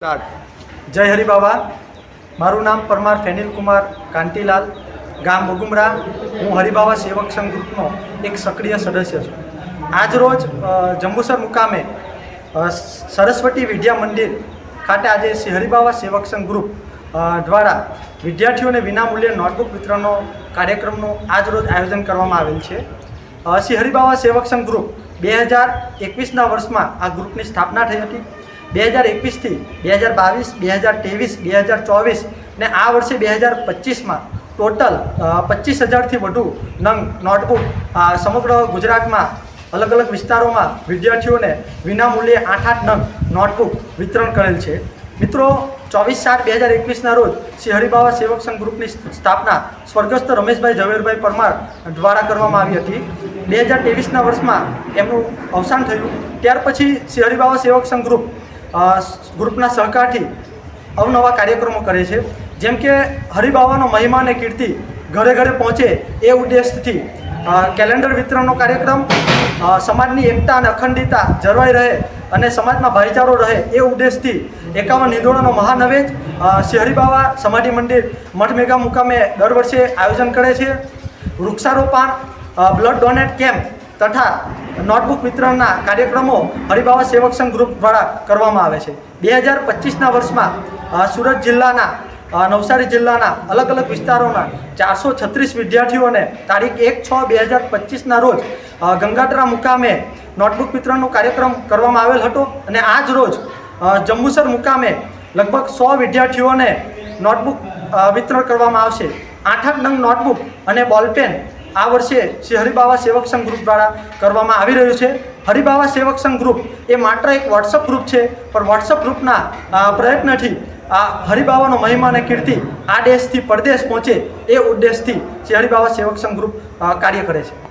જય હરિબાબા મારું નામ પરમાર ફેનિલ કુમાર કાંટીલાલ ગામ બગુમરા. હું હરિબાબા સેવક સંઘ ગ્રુપનો એક સક્રિય સદસ્ય છું. આજરોજ રોજ જંબુસર મુકામે સરસ્વતી વિદ્યા મંદિર ખાતે આજે શ્રી હરિબાબા સેવક સંઘ ગ્રુપ દ્વારા વિદ્યાર્થીઓને વિનામૂલ્યે નોટબુક વિતરણનો કાર્યક્રમનું આજરોજ આયોજન કરવામાં આવેલ છે. શ્રી હરિબાબા સેવક સંઘ ગ્રુપ બે હજાર એકવીસના વર્ષમાં આ ગ્રુપની સ્થાપના થઈ હતી. બે હજાર એકવીસથી બે હજાર બાવીસ, બે હજાર ત્રેવીસ, બે હજાર ચોવીસ ને આ વર્ષે બે હજાર પચીસમાં ટોટલ પચીસ હજારથી વધુ નંગ નોટબુક સમગ્ર ગુજરાતમાં અલગ અલગ વિસ્તારોમાં વિદ્યાર્થીઓને વિનામૂલ્યે આઠ આઠ નંગ નોટબુક વિતરણ કરેલ છે. મિત્રો, ચોવીસ સાત બે હજાર એકવીસના રોજ શ્રી હરિબાબા સેવક સંઘ ગ્રુપની સ્થાપના સ્વર્ગસ્થ રમેશભાઈ ઝવેરભાઈ પરમાર દ્વારા કરવામાં આવી હતી. બે હજાર ત્રેવીસના વર્ષમાં એમનું અવસાન થયું. ત્યાર પછી શ્રી હરિબાબા સેવક સંઘ ગ્રુપ ગ્રુપના સહકારથી અવનવા કાર્યક્રમો કરે છે. જેમ કે હરિબાવાનો મહિમા અને કીર્તિ ઘરે ઘરે પહોંચે એ ઉદ્દેશથી કેલેન્ડર વિતરણનો કાર્યક્રમ સમાજની એકતા અને અખંડિતતા જળવાઈ રહે અને સમાજમાં ભાઈચારો રહે એ ઉદ્દેશથી એકાવન નિંદોડાનો મહાનવેજ શ્રી હરિબાવા સમાધિ મંદિર મઠ મેગા મુકામે દર વર્ષે આયોજન કરે છે. વૃક્ષારોપણ બ્લડ ડોનેટ કેમ્પ તથા નોટબુક વિતરણના કાર્યક્રમો હરિભાવા સેવક સંઘ ગ્રુપ દ્વારા કરવામાં આવે છે. બે હજાર પચીસના વર્ષમાં સુરત જિલ્લાના નવસારી જિલ્લાના અલગ અલગ વિસ્તારોના ચારસો છત્રીસ વિદ્યાર્થીઓને તારીખ એક છ બે હજાર પચીસના રોજ ગંગાટરા મુકામે નોટબુક વિતરણનો કાર્યક્રમ કરવામાં આવેલ હતો અને આજ રોજ અ, જંબુસર મુકામે લગભગ સો વિદ્યાર્થીઓને નોટબુક વિતરણ કરવામાં આવશે. આઠ આઠ નંગ નોટબુક અને બોલપેન આ વર્ષે શ્રી હરિબાવા સેવક સંઘ ગ્રુપ દ્વારા કરવામાં આવી રહ્યું છે. હરિબાવા સેવક સંઘ ગ્રુપ એ માત્ર એક વોટ્સઅપ ગ્રુપ છે, પણ વોટ્સઅપ ગ્રુપના પ્રયત્નથી આ હરિબાવાનો મહિમા અને કીર્તિ આ દેશથી, પરદેશ પહોંચે એ ઉદ્દેશથી શ્રી હરિબાવા સેવક સંઘ ગ્રુપ કાર્ય કરે છે.